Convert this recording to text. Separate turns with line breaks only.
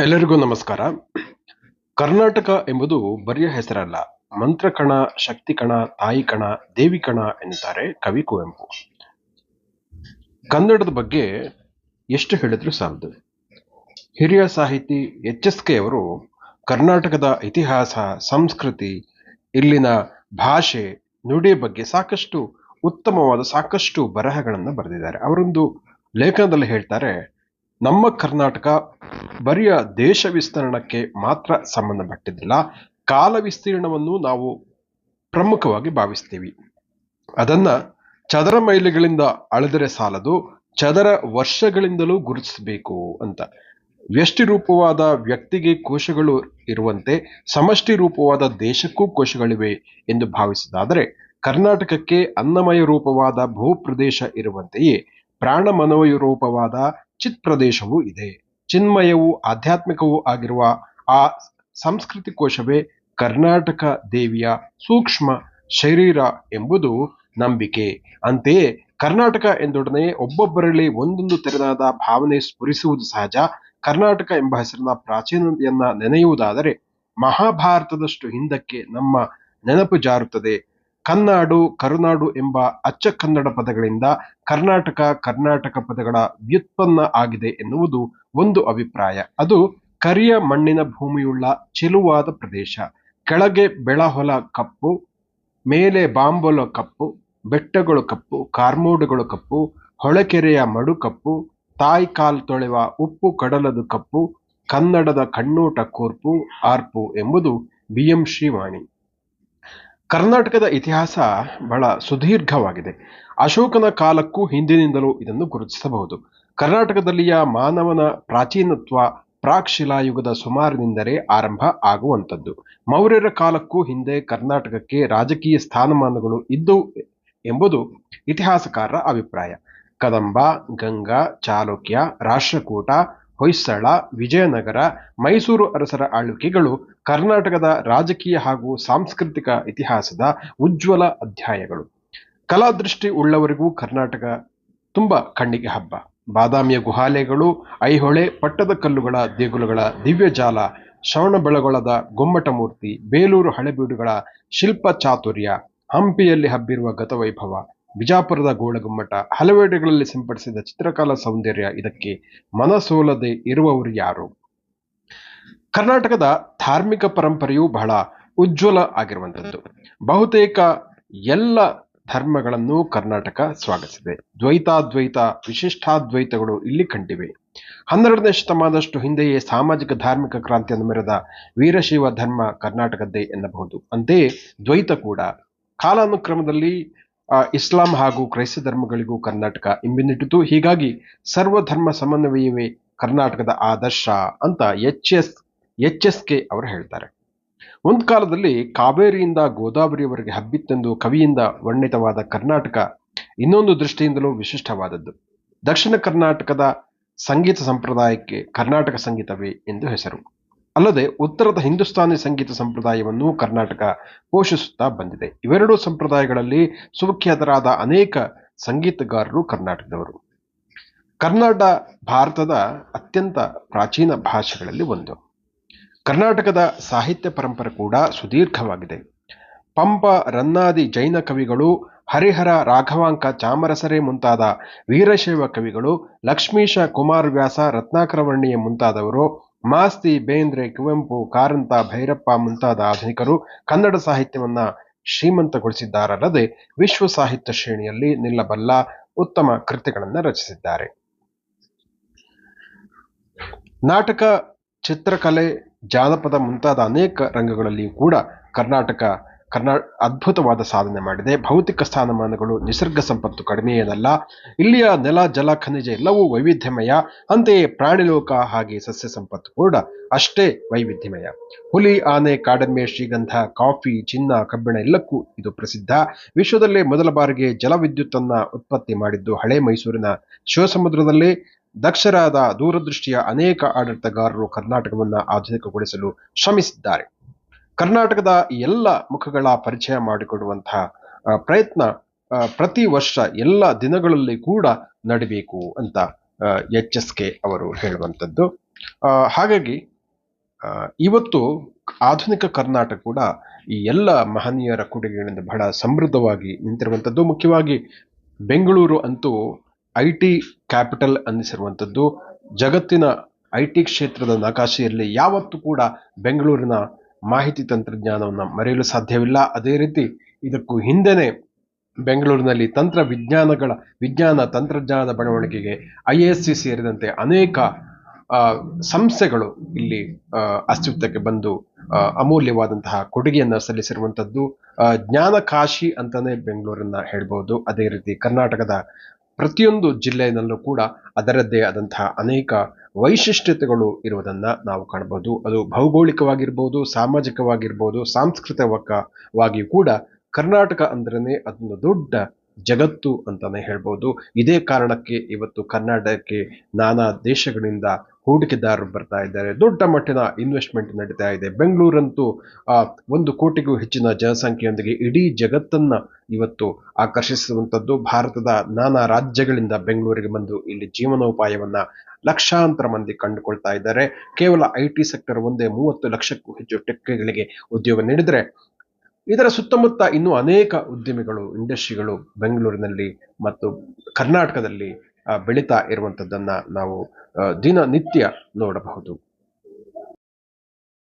ಎಲ್ಲರಿಗೂ ನಮಸ್ಕಾರ. ಕರ್ನಾಟಕ ಎಂಬುದು ಬರಿಯ ಹೆಸರಲ್ಲ. ಮಂತ್ರಕಣ, ಶಕ್ತಿಕಣ ತಾಯಿ ಕಣ ದೇವಿ ಕಣ ಎನ್ನುತ್ತಾರೆ ಕವಿ ಕುವೆಂಪು. ಕನ್ನಡದ ಬಗ್ಗೆ ಎಷ್ಟು ಹೇಳಿದ್ರು ಸಾಲದು. ಹಿರಿಯ ಸಾಹಿತಿ ಎಚ್ ಎಸ್ ಕೆ ಅವರು, ಕರ್ನಾಟಕದ ಇತಿಹಾಸ, ಸಂಸ್ಕೃತಿ, ಇಲ್ಲಿನ ಭಾಷೆ, ನುಡಿ ಬಗ್ಗೆ ಸಾಕಷ್ಟು ಉತ್ತಮವಾದ ಸಾಕಷ್ಟು ಬರಹಗಳನ್ನು ಬರೆದಿದ್ದಾರೆ. ಅವರೊಂದು ಲೇಖನದಲ್ಲಿ ಹೇಳ್ತಾರೆ ನಮ್ಮ ಕರ್ನಾಟಕ ಬರಿಯ ದೇಶ ವಿಸ್ತರಣಕ್ಕೆ ಮಾತ್ರ ಸಂಬಂಧಪಟ್ಟಿದ್ದಿಲ್ಲ. ಕಾಲ ವಿಸ್ತೀರ್ಣವನ್ನು ನಾವು ಪ್ರಮುಖವಾಗಿ ಭಾವಿಸ್ತೀವಿ. ಅದನ್ನ ಚದರ ಮೈಲಿಗಳಿಂದ ಅಳೆದರೆ ಸಾಲದು, ಚದರ ವರ್ಷಗಳಿಂದಲೂ ಗುರುತಿಸಬೇಕು ಅಂತ. ವ್ಯಷ್ಟಿ ರೂಪವಾದ ವ್ಯಕ್ತಿಗೆ ಕೋಶಗಳು ಇರುವಂತೆ ಸಮಷ್ಟಿ ರೂಪವಾದ ದೇಶಕ್ಕೂ ಕೋಶಗಳಿವೆ ಎಂದು ಭಾವಿಸುವುದಾದರೆ ಕರ್ನಾಟಕಕ್ಕೆ ಅನ್ನಮಯ ರೂಪವಾದ ಭೂಪ್ರದೇಶ ಇರುವಂತೆಯೇ ಪ್ರಾಣ ಮನೋಯ ರೂಪವಾದ ಚಿತ್ ಪ್ರದೇಶವೂ ಇದೆ. ಚಿನ್ಮಯವೂ ಆಧ್ಯಾತ್ಮಿಕವೂ ಆಗಿರುವ ಆ ಸಂಸ್ಕೃತಿ ಕೋಶವೇ ಕರ್ನಾಟಕ ದೇವಿಯ ಸೂಕ್ಷ್ಮ ಶರೀರ ಎಂಬುದು ನಂಬಿಕೆ. ಅಂತೆಯೇ ಕರ್ನಾಟಕ ಎಂದೊಡನೆ ಒಬ್ಬೊಬ್ಬರಲ್ಲಿ ಒಂದೊಂದು ತೆರೆದಾದ ಭಾವನೆ ಸ್ಫುರಿಸುವುದು ಸಹಜ. ಕರ್ನಾಟಕ ಎಂಬ ಹೆಸರಿನ ಪ್ರಾಚೀನತೆಯನ್ನ ನೆನೆಯುವುದಾದರೆ ಮಹಾಭಾರತದಷ್ಟು ಹಿಂದಕ್ಕೆ ನಮ್ಮ ನೆನಪು ಜಾರುತ್ತದೆ. ಕನ್ನಾಡು, ಕರುನಾಡು ಎಂಬ ಅಚ್ಚ ಕನ್ನಡ ಪದಗಳಿಂದ ಕರ್ನಾಟಕ ಕರ್ನಾಟಕ ಪದಗಳ ವ್ಯುತ್ಪನ್ನ ಆಗಿದೆ ಎನ್ನುವುದು ಒಂದು ಅಭಿಪ್ರಾಯ. ಅದು ಕರಿಯ ಮಣ್ಣಿನ ಭೂಮಿಯುಳ್ಳ ಚೆಲುವಾದ ಪ್ರದೇಶ. ಕೆಳಗೆ ಬೆಳಹೊಲ ಕಪ್ಪು, ಮೇಲೆ ಬಾಂಬೊಲ ಕಪ್ಪು, ಬೆಟ್ಟಗಳು ಕಪ್ಪು, ಕಾರ್ಮೋಡುಗಳು ಕಪ್ಪು, ಹೊಳಕೆರೆಯ ಮಡು ಕಪ್ಪು, ತಾಯಿ ಕಾಲ್ ತೊಳೆವ ಉಪ್ಪು ಕಡಲದು ಕಪ್ಪು, ಕನ್ನಡದ ಕಣ್ಣೋಟ ಕೂರ್ಪು, ಆರ್ಪು ಎಂಬುದು ಬಿ ಎಂ ಶ್ರೀವಾಣಿ. ಕರ್ನಾಟಕದ ಇತಿಹಾಸ ಬಹಳ ಸುದೀರ್ಘವಾಗಿದೆ. ಅಶೋಕನ ಕಾಲಕ್ಕೂ ಹಿಂದಿನಿಂದಲೂ ಇದನ್ನು ಗುರುತಿಸಬಹುದು. ಕರ್ನಾಟಕದಲ್ಲಿಯ ಮಾನವನ ಪ್ರಾಚೀನತ್ವ ಪ್ರಾಕ್ಶಿಲಾಯುಗದ ಸುಮಾರಿನಿಂದಲೇ ಆರಂಭ ಆಗುವಂಥದ್ದು. ಮೌರ್ಯರ ಕಾಲಕ್ಕೂ ಹಿಂದೆ ಕರ್ನಾಟಕಕ್ಕೆ ರಾಜಕೀಯ ಸ್ಥಾನಮಾನಗಳು ಇದ್ದವು ಎಂಬುದು ಇತಿಹಾಸಕಾರರ ಅಭಿಪ್ರಾಯ. ಕದಂಬ, ಗಂಗಾ, ಚಾಲುಕ್ಯ, ರಾಷ್ಟ್ರಕೂಟ ಹೊಯ್ಸಳ, ವಿಜಯನಗರ, ಮೈಸೂರು ಅರಸರ ಆಳ್ವಿಕೆಗಳು ಕರ್ನಾಟಕದ ರಾಜಕೀಯ ಹಾಗೂ ಸಾಂಸ್ಕೃತಿಕ ಇತಿಹಾಸದ ಉಜ್ವಲ ಅಧ್ಯಾಯಗಳು. ಕಲಾದೃಷ್ಟಿ ಉಳ್ಳವರಿಗೂ ಕರ್ನಾಟಕ ತುಂಬ ಕಣ್ಣಿಗೆ ಹಬ್ಬ. ಬಾದಾಮಿಯ ಗುಹಾಲೆಗಳು, ಐಹೊಳೆ, ಪಟ್ಟದ ಕಲ್ಲುಗಳ ದೇಗುಲಗಳ ದಿವ್ಯಜಾಲ, ಶ್ರವಣಬೆಳಗೊಳದ ಗೊಮ್ಮಟ ಮೂರ್ತಿ, ಬೇಲೂರು ಹಳೆಬೀಡುಗಳ ಶಿಲ್ಪ ಚಾತುರ್ಯ ಹಂಪಿಯಲ್ಲಿ ಹಬ್ಬಿರುವ ಗತವೈಭವ ಬಿಜಾಪುರದ ಗೋಳಗುಮ್ಮಟ ಹಲವೆಡೆಗಳಲ್ಲಿ ಸಿಂಪಡಿಸಿದ ಚಿತ್ರಕಲಾ ಸೌಂದರ್ಯ ಇದಕ್ಕೆ ಮನಸೋಲದೆ ಇರುವವರು ಯಾರು? ಕರ್ನಾಟಕದ ಧಾರ್ಮಿಕ ಪರಂಪರೆಯು ಬಹಳ ಉಜ್ವಲ ಆಗಿರುವಂಥದ್ದು. ಬಹುತೇಕ ಎಲ್ಲ ಧರ್ಮಗಳನ್ನು ಕರ್ನಾಟಕ ಸ್ವಾಗತಿಸಿದೆ. ದ್ವೈತಾದ್ವೈತ, ವಿಶಿಷ್ಟಾದ್ವೈತಗಳು ಇಲ್ಲಿ ಕಂಡಿವೆ. ಹನ್ನೆರಡನೇ ಶತಮಾನದಷ್ಟು ಹಿಂದೆಯೇ ಸಾಮಾಜಿಕ ಧಾರ್ಮಿಕ ಕ್ರಾಂತಿಯನ್ನು ಮೆರೆದ ವೀರಶೈವ ಧರ್ಮ ಕರ್ನಾಟಕದ್ದೇ ಎನ್ನಬಹುದು. ಅಂತೆಯೇ ದ್ವೈತ ಕೂಡ. ಕಾಲಾನುಕ್ರಮದಲ್ಲಿ ಇಸ್ಲಾಂ ಹಾಗೂ ಕ್ರೈಸ್ತ ಧರ್ಮಗಳಿಗೂ ಕರ್ನಾಟಕ ಇಂಬಿನಿಟ್ಟಿತು ಹೀಗಾಗಿ ಸರ್ವಧರ್ಮ ಸಮನ್ವಯವೇ ಕರ್ನಾಟಕದ ಆದರ್ಶ ಅಂತ H S H S K ಅವರು ಹೇಳ್ತಾರೆ. ಒಂದು ಕಾಲದಲ್ಲಿ ಕಾವೇರಿಯಿಂದ ಗೋದಾವರಿಯವರೆಗೆ ಹಬ್ಬಿತ್ತೆಂದು ಕವಿಯಿಂದ ವರ್ಣಿತವಾದ ಕರ್ನಾಟಕ ಇನ್ನೊಂದು ದೃಷ್ಟಿಯಿಂದಲೂ ವಿಶಿಷ್ಟವಾದದ್ದು. ದಕ್ಷಿಣ ಕರ್ನಾಟಕದ ಸಂಗೀತ ಸಂಪ್ರದಾಯಕ್ಕೆ ಕರ್ನಾಟಕ ಸಂಗೀತವೇ ಎಂದು ಹೆಸರು. ಅಲ್ಲದೆ ಉತ್ತರದ ಹಿಂದೂಸ್ತಾನಿ ಸಂಗೀತ ಸಂಪ್ರದಾಯವನ್ನು ಕರ್ನಾಟಕ ಪೋಷಿಸುತ್ತಾ ಬಂದಿದೆ. ಇವೆರಡೂ ಸಂಪ್ರದಾಯಗಳಲ್ಲಿ ಸುಖ್ಯಾತರಾದ ಅನೇಕ ಸಂಗೀತಗಾರರು ಕರ್ನಾಟಕದವರು. ಕನ್ನಡ ಭಾರತದ ಅತ್ಯಂತ ಪ್ರಾಚೀನ ಭಾಷೆಗಳಲ್ಲಿ ಒಂದು. ಕರ್ನಾಟಕದ ಸಾಹಿತ್ಯ ಪರಂಪರೆ ಕೂಡ ಸುದೀರ್ಘವಾಗಿದೆ. ಪಂಪ, ರನ್ನಾದಿ ಜೈನ ಕವಿಗಳು, ಹರಿಹರ ರಾಘವಾಂಕ ಚಾಮರಸರೆ ಮುಂತಾದ ವೀರಶೈವ ಕವಿಗಳು, ಲಕ್ಷ್ಮೀಶ ಕುಮಾರವ್ಯಾಸ ರತ್ನಾಕರವರ್ಣಿಯ ಮುಂತಾದವರು ಮಾಸ್ತಿ ಬೇಂದ್ರೆ ಕುವೆಂಪು, ಕಾರಂತ, ಭೈರಪ್ಪ ಮುಂತಾದ ಆಧುನಿಕರು ಕನ್ನಡ ಸಾಹಿತ್ಯವನ್ನ ಶ್ರೀಮಂತಗೊಳಿಸಿದ್ದಾರಲ್ಲದೆ ವಿಶ್ವ ಸಾಹಿತ್ಯ ಶ್ರೇಣಿಯಲ್ಲಿ ನಿಲ್ಲಬಲ್ಲ ಉತ್ತಮ ಕೃತಿಗಳನ್ನು ರಚಿಸಿದ್ದಾರೆ. ನಾಟಕ, ಚಿತ್ರಕಲೆ, ಜಾನಪದ ಮುಂತಾದ ಅನೇಕ ರಂಗಗಳಲ್ಲಿಯೂ ಕೂಡ ಕರ್ನಾಟಕ ಕರ್ನಾ, ಅದ್ಭುತವಾದ ಸಾಧನೆ ಮಾಡಿದೆ. ಭೌತಿಕ ಸ್ಥಾನಮಾನಗಳು ನಿಸರ್ಗ ಸಂಪತ್ತು ಕಡಿಮೆ ಏನಲ್ಲ ಇಲ್ಲಿಯ ನೆಲ, ಜಲ, ಖನಿಜ ಎಲ್ಲವೂ ವೈವಿಧ್ಯಮಯ. ಅಂತೆಯೇ ಪ್ರಾಣಿಲೋಕ ಹಾಗೆ ಸಸ್ಯ ಸಂಪತ್ತು ಕೂಡ ಅಷ್ಟೇ ವೈವಿಧ್ಯಮಯ. ಹುಲಿ, ಆನೆ, ಕಾಡೆಮ್ಮೆ, ಶ್ರೀಗಂಧ, ಕಾಫಿ, ಚಿನ್ನ, ಕಬ್ಬಿಣ ಎಲ್ಲಕ್ಕೂ ಇದು ಪ್ರಸಿದ್ಧ. ವಿಶ್ವದಲ್ಲೇ ಮೊದಲ ಬಾರಿಗೆ ಜಲವಿದ್ಯುತ್ತನ್ನು ಉತ್ಪತ್ತಿ ಮಾಡಿದ್ದು ಹಳೆ ಮೈಸೂರಿನ ಶಿವಸಮುದ್ರದಲ್ಲೇ. ದಕ್ಷರಾದ ದೂರದೃಷ್ಟಿಯ ಅನೇಕ ಆಡಳಿತಗಾರರು ಕರ್ನಾಟಕವನ್ನು ಆಧುನಿಕಗೊಳಿಸಲು ಶ್ರಮಿಸಿದ್ದಾರೆ. ಕರ್ನಾಟಕದ ಎಲ್ಲ ಮುಖಗಳ ಪರಿಚಯ ಮಾಡಿಕೊಡುವಂತಹ ಪ್ರಯತ್ನ ಪ್ರತಿ ವರ್ಷ ಎಲ್ಲ ದಿನಗಳಲ್ಲಿ ಕೂಡ ನಡಿಬೇಕು ಅಂತ ಎಚ್ ಎಸ್ ಕೆ ಅವರು ಹೇಳುವಂಥದ್ದು. ಹಾಗಾಗಿ ಇವತ್ತು ಆಧುನಿಕ ಕರ್ನಾಟಕ ಕೂಡ ಈ ಎಲ್ಲ ಮಹನೀಯರ ಕೊಡುಗೆಗಳಿಂದ ಬಹಳ ಸಮೃದ್ಧವಾಗಿ ನಿಂತಿರುವಂಥದ್ದು. ಮುಖ್ಯವಾಗಿ ಬೆಂಗಳೂರು ಅಂತೂ ಐ ಟಿ ಕ್ಯಾಪಿಟಲ್ ಅನ್ನಿಸಿರುವಂಥದ್ದು. ಜಗತ್ತಿನ ಐ ಟಿ ಕ್ಷೇತ್ರದ ನಕಾಶೆಯಲ್ಲಿ ಯಾವತ್ತೂ ಕೂಡ ಬೆಂಗಳೂರಿನ ಮಾಹಿತಿ ತಂತ್ರಜ್ಞಾನವನ್ನು ಮರೆಯಲು ಸಾಧ್ಯವಿಲ್ಲ. ಅದೇ ರೀತಿ ಇದಕ್ಕೂ ಹಿಂದೆನೇ ಬೆಂಗಳೂರಿನಲ್ಲಿ ತಂತ್ರ ವಿಜ್ಞಾನಗಳ ವಿಜ್ಞಾನ ತಂತ್ರಜ್ಞಾನದ ಬೆಳವಣಿಗೆಗೆ ಐ ಎಸ್ ಸಿ ಸೇರಿದಂತೆ ಅನೇಕ ಸಂಸ್ಥೆಗಳು ಇಲ್ಲಿ ಅಸ್ತಿತ್ವಕ್ಕೆ ಬಂದು ಅಮೂಲ್ಯವಾದಂತಹ ಕೊಡುಗೆಯನ್ನು ಸಲ್ಲಿಸಿರುವಂಥದ್ದು ಜ್ಞಾನ ಕಾಶಿ ಅಂತಲೇ ಬೆಂಗಳೂರನ್ನ ಹೇಳ್ಬೋದು. ಅದೇ ರೀತಿ ಕರ್ನಾಟಕದ ಪ್ರತಿಯೊಂದು ಜಿಲ್ಲೆಯಲ್ಲೂ ಕೂಡ ಅದರದ್ದೇ ಆದಂತಹ ಅನೇಕ ವೈಶಿಷ್ಟ್ಯತೆಗಳು ಇರುವುದನ್ನ ನಾವು ಕಾಣಬಹುದು. ಅದು ಭೌಗೋಳಿಕವಾಗಿರ್ಬೋದು ಸಾಮಾಜಿಕವಾಗಿರ್ಬೋದು ಸಾಂಸ್ಕೃತಿಕವಾಗಿ ಕೂಡ ಕರ್ನಾಟಕ ಅಂದ್ರೇ ಅದೊಂದು ದೊಡ್ಡ ಜಗತ್ತು ಅಂತಾನೆ ಹೇಳ್ಬೋದು. ಇದೇ ಕಾರಣಕ್ಕೆ ಇವತ್ತು ಕರ್ನಾಟಕಕ್ಕೆ ನಾನಾ ದೇಶಗಳಿಂದ ಹೂಡಿಕೆದಾರರು ಬರ್ತಾ ಇದ್ದಾರೆ. ದೊಡ್ಡ ಮಟ್ಟಿನ ಇನ್ವೆಸ್ಟ್ಮೆಂಟ್ ನಡೀತಾ ಇದೆ. ಬೆಂಗಳೂರಂತೂ ಆ, ಒಂದು ಕೋಟಿಗೂ ಹೆಚ್ಚಿನ ಜನಸಂಖ್ಯೆಯೊಂದಿಗೆ ಇಡೀ ಜಗತ್ತನ್ನು ಇವತ್ತು ಆಕರ್ಷಿಸುವಂಥದ್ದು ಭಾರತದ ನಾನಾ ರಾಜ್ಯಗಳಿಂದ ಬೆಂಗಳೂರಿಗೆ ಬಂದು ಇಲ್ಲಿ ಜೀವನೋಪಾಯವನ್ನ ಲಕ್ಷಾಂತರ ಮಂದಿ ಕಂಡುಕೊಳ್ತಾ ಇದ್ದಾರೆ. ಕೇವಲ ಐ ಟಿ ಸೆಕ್ಟರ್ ಒಂದೇ ಮೂವತ್ತು ಲಕ್ಷಕ್ಕೂ ಹೆಚ್ಚು ಟೆಕ್ಗಳಿಗೆ ಉದ್ಯೋಗ ನೀಡಿದರೆ, ಇದರ ಸುತ್ತಮುತ್ತ ಇನ್ನೂ ಅನೇಕ ಉದ್ಯಮಿಗಳು, ಇಂಡಸ್ಟ್ರಿಗಳು ಬೆಂಗಳೂರಿನಲ್ಲಿ ಮತ್ತು ಕರ್ನಾಟಕದಲ್ಲಿ ಬೆಳೀತಾ ಇರುವಂಥದ್ದನ್ನು ನಾವು ದಿನನಿತ್ಯ ನೋಡಬಹುದು.